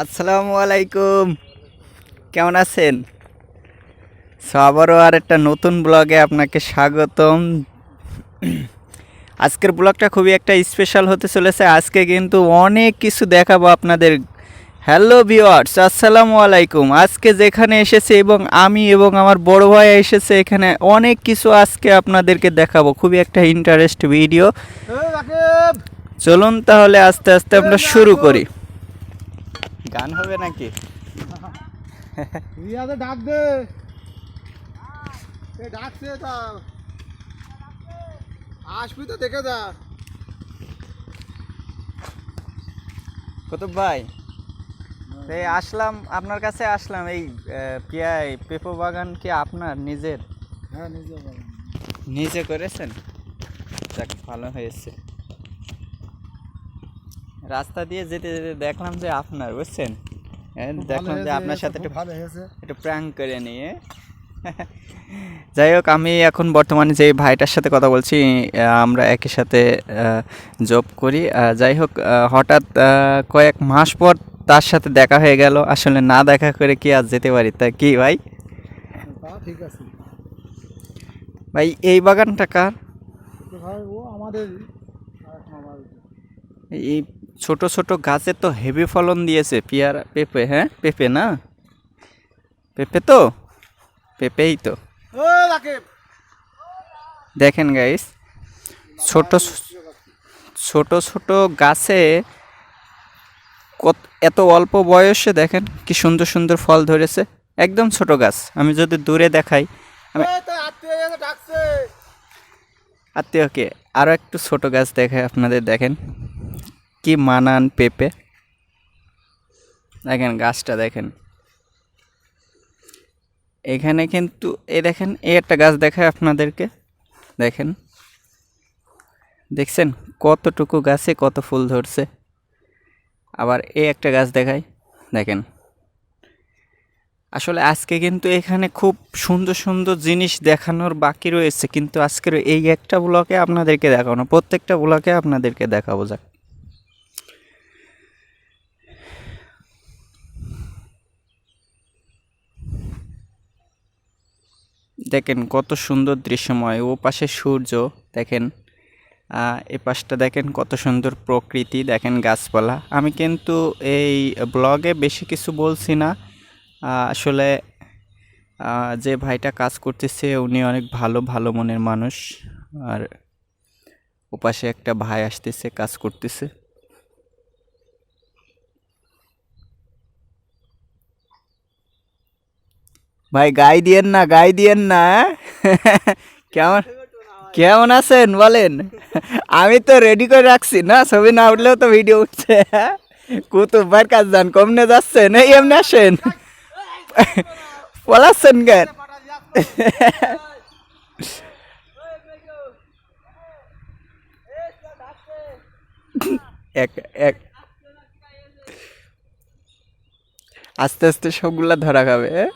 আসসালামু আলাইকুম। কেমন আছেন? সো আবারও আর একটা নতুন ব্লগে আপনাকে স্বাগতম। আজকের ব্লগটা খুবই একটা স্পেশাল হতে চলেছে। আজকে কিন্তু অনেক কিছু দেখাবো আপনাদের। হ্যালো ভিওয়ার্স আসসালামু আলাইকুম। আজকে যেখানে এসেছে এবং আমি এবং আমার বড় ভাই এসেছে এখানে অনেক কিছু আজকে আপনাদেরকে দেখাবো। খুবই একটা ইন্টারেস্ট ভিডিও চলুন তাহলে আস্তে আস্তে আমরা শুরু করি। গান হবে নাকি? রিয়াদে ডাক দে। ডাকছে তা আসবি তো দেখে যা। কুতুব ভাই এই আসলাম আপনার কাছে আসলাম এই পিয়াই পেপো বাগান কি আপনার নিজের? হ্যাঁ নিজে নিজে করেছেন? যাক ভালো হয়েছে। রাস্তা দিয়ে যেতে যেতে দেখলাম যে আপনার বুঝছেন? হ্যাঁ, দেখলাম যে আপনার সাথে একটু ভালো হয়েছে। একটু প্র্যাঙ্ক করে নিয়ে। যাই হোক আমি এখন বর্তমানে যে ভাইটার সাথে কথা বলছি আমরা একই সাথে জব করি। যাই হোক হঠাৎ কয়েক মাস পর তার সাথে দেখা হয়ে গেল। আসলে না দেখা করে কি আর যেতে পারি তা কি ভাই? ঠিক আছে। ভাই এই বাগানটা কার? ভাই ও আমাদের। এই ছোট ছোট গাছে তো হেভি ফলন দিয়েছে পেয়ারা পেঁপে হ্যাঁ? পেঁপে না? পেঁপে তো? পেঁপেই তো। দেখেন গাইস ছোট ছোট ছোট গাছে কত এত অল্প বয়সে দেখেন কি সুন্দর সুন্দর ফল ধরেছে। একদম ছোট গাছ আমি যদি দূরে দেখাই আমি আত্মীয় আত্মীয়কে আরও একটু ছোট গাছ দেখায় আপনাদের দেখেন। কি মানান পেঁপে? দেখেন গাছটা দেখেন। এখানে কিন্তু, এ দেখেন, এই একটা গাছ দেখায় আপনাদেরকে। দেখেন। দেখছেন? কতটুকু গাছে কত ফুল ধরছে। আবার এই একটা গাছ দেখায়। দেখেন। আসলে আজকে কিন্তু এখানে খুব সুন্দর সুন্দর জিনিস দেখানোর বাকি রয়েছে, কিন্তু আজকের এই একটা ব্লকে আপনাদেরকে দেখানো প্রত্যেকটা ব্লকে আপনাদেরকে দেখাবো যাক। দেখেন কত সুন্দর দৃশ্যময়। ও পাশে সূর্য, দেখেন। এ পাশটা দেখেন কত সুন্দর প্রকৃতি, দেখেন গাছপালা। আমি কিন্তু এই ব্লগে বেশি কিছু বলছি না। আসলে যে ভাইটা কাজ করতেছে, উনি অনেক ভালো ভালো মনের মানুষ। আর ওপাশে একটা ভাই আসতেছে, কাজ করতেছে। ভাই, গাই দিয়েন না, গাই দিয়েন না হ্যাঁ? কেমন কেমন আছেন বলেন আমি তো রেডি করে রাখছি, না ছবি না উঠলেও তো ভিডিও উঠছে হ্যাঁ? কুতুব কাজ যান, কমনে যাচ্ছেন, এই এমনি আসেন পলাচ্ছেন কেন এক এক আস্তে আস্তে সবগুলা ধরা খাবে হ্যাঁ?